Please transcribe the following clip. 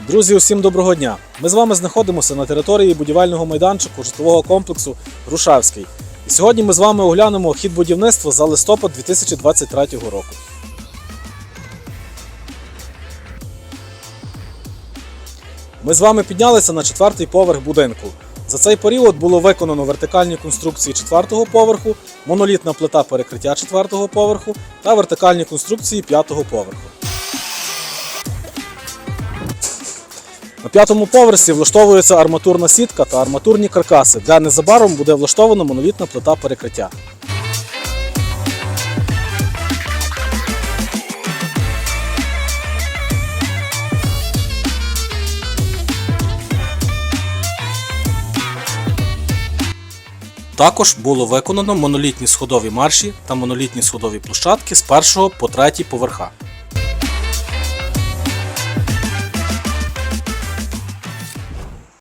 Друзі, усім доброго дня! Ми з вами знаходимося на території будівельного майданчику житлового комплексу Грушевський. І сьогодні ми з вами оглянемо хід будівництва за листопад 2023 року. Ми з вами піднялися на четвертий поверх будинку. За цей період було виконано вертикальні конструкції четвертого поверху, монолітна плита перекриття четвертого поверху та вертикальні конструкції п'ятого поверху. На п'ятому поверсі влаштовується арматурна сітка та арматурні каркаси, де незабаром буде влаштована монолітна плита перекриття. Також було виконано монолітні сходові марші та монолітні сходові площадки з першого по третій поверха.